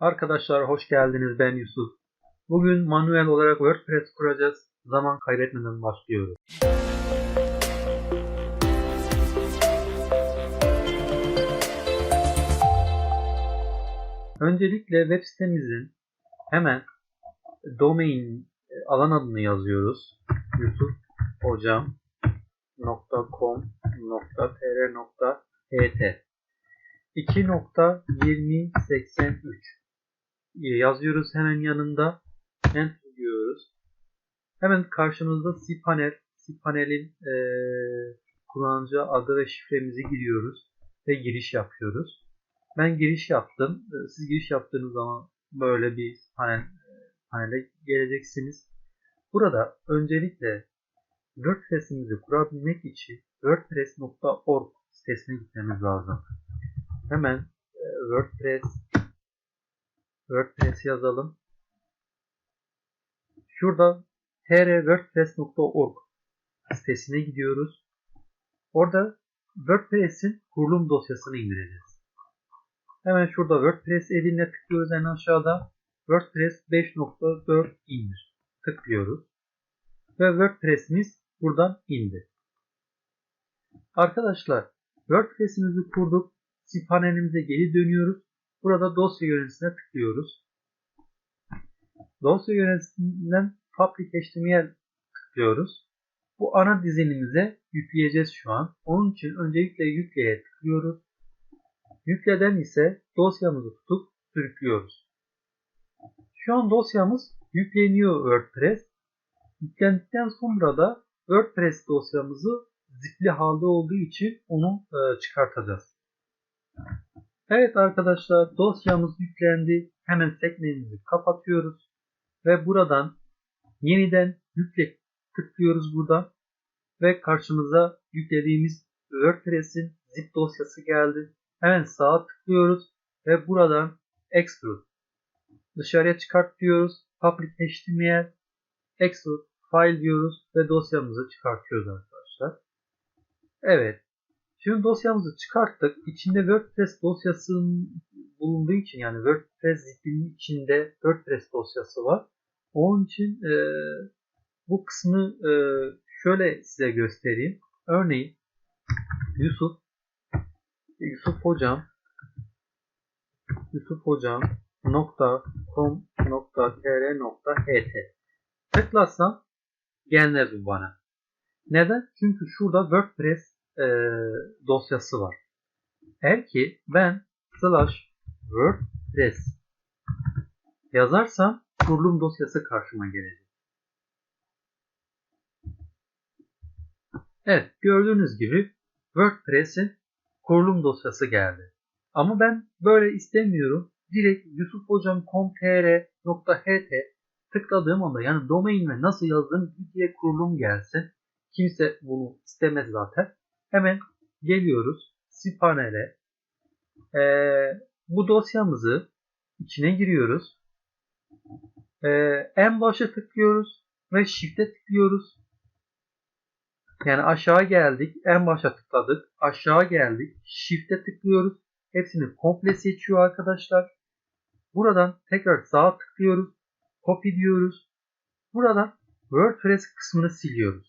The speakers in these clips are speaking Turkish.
Arkadaşlar hoş geldiniz ben Yusuf. Bugün manuel olarak WordPress kuracağız. Zaman kaybetmeden başlıyoruz. Öncelikle web sitemizin hemen domain e, alan adını yazıyoruz. yusuphocam.com.tr.ht 2.2083 yazıyoruz hemen yanında enter diyoruz. Hemen karşımızda cPanel cPanel'in e, kullanıcı adı ve şifremizi giriyoruz ve giriş yapıyoruz. Ben giriş yaptım. E, Siz giriş yaptığınız zaman böyle bir panel panele geleceksiniz. Burada öncelikle WordPress'imizi kurabilmek için wordpress.org sitesine gitmemiz lazım. Hemen e, WordPress WordPress yazalım. Şurada trwordpress.org sitesine gidiyoruz. Orada WordPress'in kurulum dosyasını indireceğiz. Hemen şurada WordPress eline tıklıyoruz en aşağıda. WordPress 5.4 indir. Tıklıyoruz. Ve WordPress'imiz buradan indi. Arkadaşlar WordPress'imizi kurduk. cPanel'imize geri dönüyoruz. Burada dosya yöneticisine tıklıyoruz. Dosya yöneticisinden Public HTML tıklıyoruz. Bu ana dizinimize yükleyeceğiz şu an. Onun için öncelikle yükleye tıklıyoruz. Yükleden ise dosyamızı tutup sürüklüyoruz. Şu an dosyamız yükleniyor WordPress. Yüklendikten sonra da WordPress dosyamızı zipli halde olduğu için onu e, çıkartacağız. Evet arkadaşlar dosyamız yüklendi. Hemen sekmemizi kapatıyoruz. Ve buradan yeniden yükle tıklıyoruz burada. Ve karşımıza yüklediğimiz WordPress'in zip dosyası geldi. Hemen sağa tıklıyoruz ve buradan extrude dışarıya çıkart diyoruz. Public HTML extrude file diyoruz ve dosyamızı çıkartıyoruz arkadaşlar. Evet. Şimdi dosyamızı çıkarttık. İçinde WordPress dosyasının bulunduğu için yani WordPress zipinin içinde WordPress dosyası var. Onun için e, bu kısmı e, şöyle size göstereyim. Örneğin Yusuf Yusuf hocam Yusuf hocam .com.tr.ht tıklasam gelmez bu bana. Neden? Çünkü şurada WordPress e, dosyası var. Eğer ki ben slash WordPress yazarsam kurulum dosyası karşıma gelecek. Evet gördüğünüz gibi WordPress'in kurulum dosyası geldi. Ama ben böyle istemiyorum. Direkt yusufhocam.com.tr.ht tıkladığım anda yani domain ve nasıl yazdığım diye kurulum gelsin. Kimse bunu istemez zaten. Hemen geliyoruz cPanel'e. Ee, bu dosyamızı içine giriyoruz. Ee, en başa tıklıyoruz ve Shift'e tıklıyoruz. Yani aşağı geldik. En başa tıkladık. Aşağı geldik. Shift'e tıklıyoruz. Hepsini komple seçiyor arkadaşlar. Buradan tekrar sağa tıklıyoruz. Copy diyoruz. Buradan WordPress kısmını siliyoruz.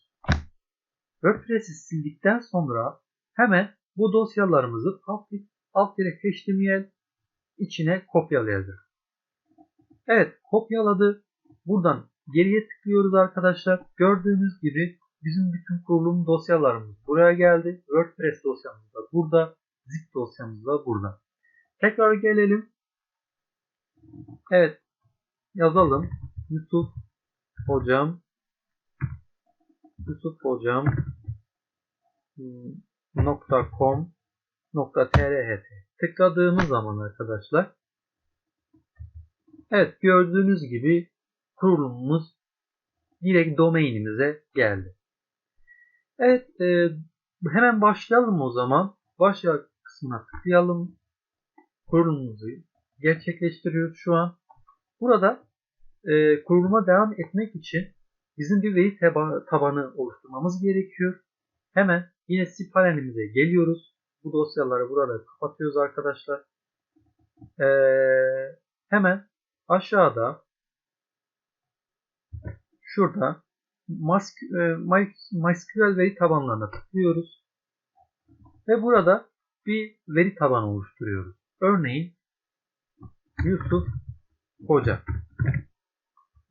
WordPress'i sildikten sonra hemen bu dosyalarımızı public alt HTML içine kopyalayacağız. Evet kopyaladı. Buradan geriye tıklıyoruz arkadaşlar. Gördüğünüz gibi bizim bütün kurulum dosyalarımız buraya geldi. WordPress dosyamız da burada. Zip dosyamız da burada. Tekrar gelelim. Evet yazalım. Yusuf hocam Yusuf hocam .com .trht tıkladığımız zaman arkadaşlar Evet gördüğünüz gibi kurulumumuz direkt domainimize geldi. Evet e, hemen başlayalım o zaman. Başla kısmına tıklayalım. Kurulumumuzu gerçekleştiriyoruz şu an. Burada e, kuruluma devam etmek için bizim bir veri tabanı oluşturmamız gerekiyor. Hemen yine cPanel'imize geliyoruz. Bu dosyaları burada kapatıyoruz arkadaşlar. Ee, hemen aşağıda şurada MySQL veri tabanlarına tıklıyoruz. Ve burada bir veri tabanı oluşturuyoruz. Örneğin Yusuf Hoca.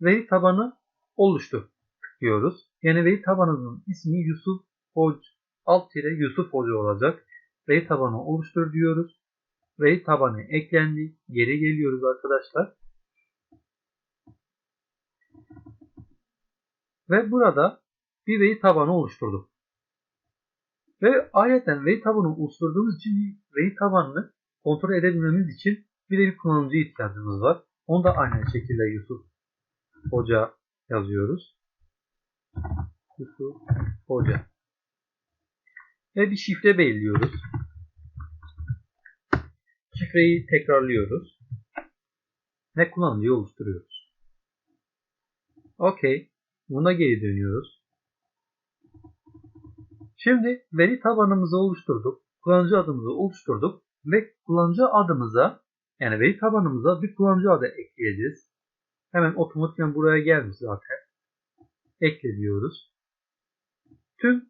Veri tabanı oluştu. Tıklıyoruz. Yani veri tabanının ismi Yusuf Hoca alt tire Yusuf Hoca olacak. Veri tabanı oluştur diyoruz. Veri tabanı eklendi. Geri geliyoruz arkadaşlar. Ve burada bir veri tabanı oluşturduk. Ve ayrıca veri tabanı oluşturduğumuz için veri tabanını kontrol edebilmemiz için bir de bir kullanıcı ihtiyacımız var. Onu da aynı şekilde Yusuf Hoca yazıyoruz. Yusuf Hoca. Ve bir şifre belirliyoruz. Şifreyi tekrarlıyoruz. Ve kullanıcıyı oluşturuyoruz. OK. Buna geri dönüyoruz. Şimdi veri tabanımızı oluşturduk. Kullanıcı adımızı oluşturduk. Ve kullanıcı adımıza yani veri tabanımıza bir kullanıcı adı ekleyeceğiz. Hemen otomatikman buraya gelmiş zaten. Ekle diyoruz. Tüm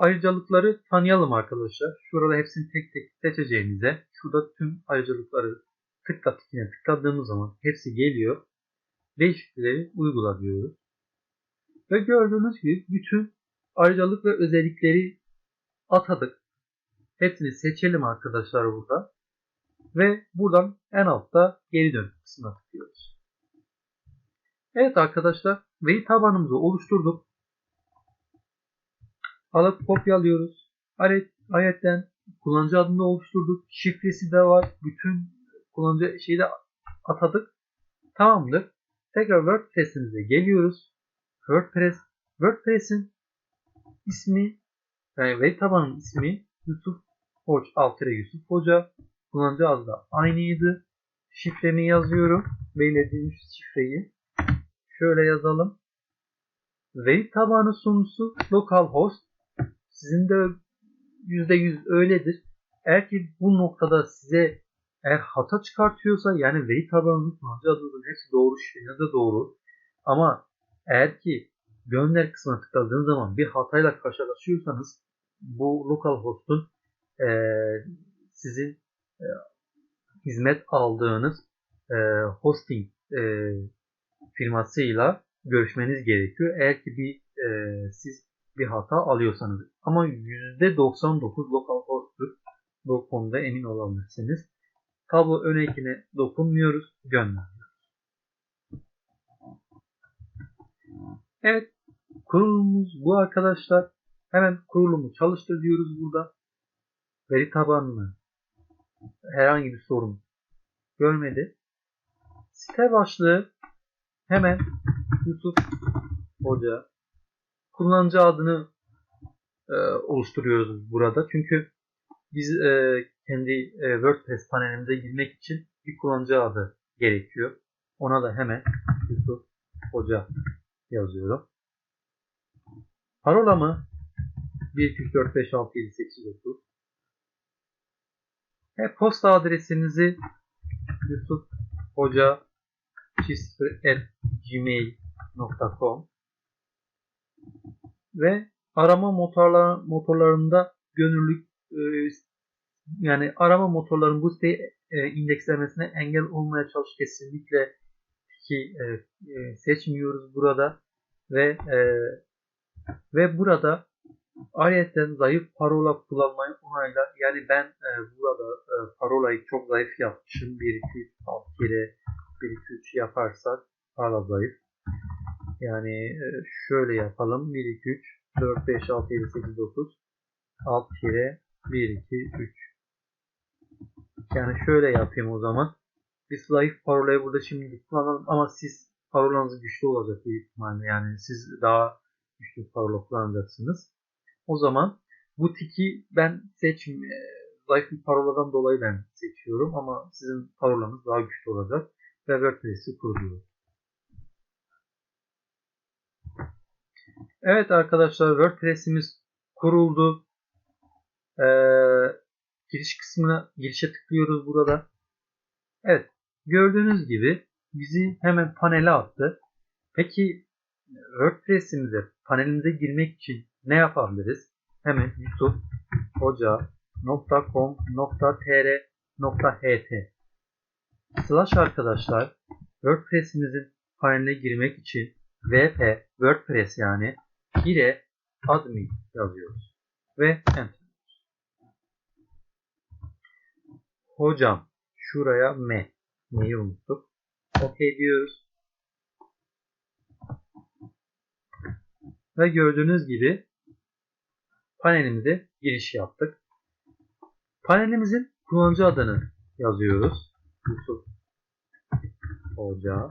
ayrıcalıkları tanıyalım arkadaşlar. Şurada hepsini tek tek seçeceğimize şurada tüm ayrıcalıkları tıkla tıklayın tıkladığımız zaman hepsi geliyor. Değişiklikleri uygula diyoruz. Ve gördüğünüz gibi bütün ayrıcalık ve özellikleri atadık. Hepsini seçelim arkadaşlar burada. Ve buradan en altta geri dön kısmına tıklıyoruz. Evet arkadaşlar veri tabanımızı oluşturduk. Alıp kopyalıyoruz. Ayetten kullanıcı adını oluşturduk. Şifresi de var. Bütün kullanıcı şeyi de atadık. Tamamdır. Tekrar WordPress'imize geliyoruz. WordPress. WordPress'in ismi yani veri tabanının ismi Yusuf Hoca Altıre Yusuf Hoca. Kullanıcı adı da aynıydı. Şifremi yazıyorum. Belirlediğim şifreyi. Şöyle yazalım. Veri tabanı sunucusu localhost. Sizin de %100 öyledir. Eğer ki bu noktada size eğer hata çıkartıyorsa yani veri tabanının kullanıcı adının hepsi doğru şifreniz de doğru. Ama eğer ki gönder kısmına tıkladığınız zaman bir hatayla karşılaşıyorsanız bu localhost'un e, sizin e, hizmet aldığınız e, hosting e, firmasıyla görüşmeniz gerekiyor. Eğer ki bir e, siz bir hata alıyorsanız. Ama %99 localhost'tur. Bu konuda emin olabilirsiniz. Tablo ön ekine dokunmuyoruz. Gönderiyoruz. Evet. Kurulumumuz bu arkadaşlar. Hemen kurulumu çalıştır diyoruz burada. Veri tabanını herhangi bir sorun görmedi. Site başlığı hemen Yusuf Hoca kullanıcı adını e, oluşturuyoruz burada. Çünkü biz e, kendi e, WordPress panelimize girmek için bir kullanıcı adı gerekiyor. Ona da hemen Yusuf Hoca yazıyorum. Parolamı 1 2 3 4 5 6 7 8 9 e, posta adresinizi Yusuf Hoca gmail.com ve arama motorlar, motorlarında gönüllülük e, yani arama motorların bu siteyi e, indekslemesine engel olmaya çalış kesinlikle ki e, e, seçmiyoruz burada. Ve e, ve burada ayrıca zayıf parola kullanmayı onayla yani ben e, burada e, parolayı çok zayıf yapmışım. 1 2 3 6 kere 1 2 3 yaparsak hala zayıf yani e, şöyle yapalım. 1 2 3 4 5 6 7 8 9 alt kere 1 2 3 yani şöyle yapayım o zaman. Biz zayıf parolayı burada şimdi kullanalım ama siz parolanız güçlü olacak büyük ihtimalle. Yani siz daha güçlü parola kullanacaksınız. O zaman bu tiki ben seçim e, zayıf bir paroladan dolayı ben seçiyorum ama sizin parolanız daha güçlü olacak. Ve WordPress'i kuruyor. Evet arkadaşlar WordPress'imiz kuruldu. Ee, giriş kısmına girişe tıklıyoruz burada. Evet Gördüğünüz gibi bizi hemen panele attı. Peki WordPress'imize, panelimize girmek için ne yapabiliriz? Hemen YouTube hoca.com.tr.ht slash arkadaşlar WordPress'imizin paneline girmek için vp WordPress yani gire admin yazıyoruz ve enter. Hocam şuraya m m'yi unuttuk. OK diyoruz. Ve gördüğünüz gibi panelimize giriş yaptık. Panelimizin kullanıcı adını yazıyoruz. Yusuf Hoca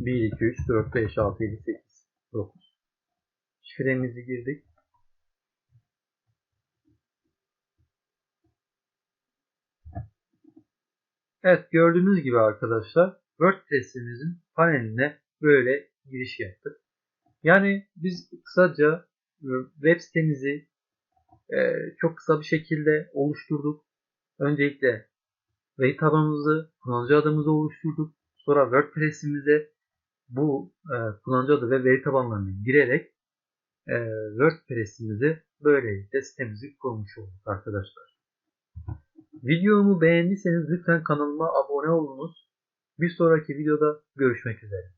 1, 2, 3, 4, 5, 6, 7, 8, 9 Şifremizi girdik. Evet gördüğünüz gibi arkadaşlar WordPress'imizin paneline böyle giriş yaptık. Yani biz kısaca e, web sitemizi e, çok kısa bir şekilde oluşturduk. Öncelikle veri tabanımızı, kullanıcı adımızı oluşturduk. Sonra WordPress'imize bu e, kullanıcı adı ve veri tabanlarını girerek WordPress'imizi böylelikle sitemizi kurmuş olduk arkadaşlar. Videomu beğendiyseniz lütfen kanalıma abone olunuz. Bir sonraki videoda görüşmek üzere.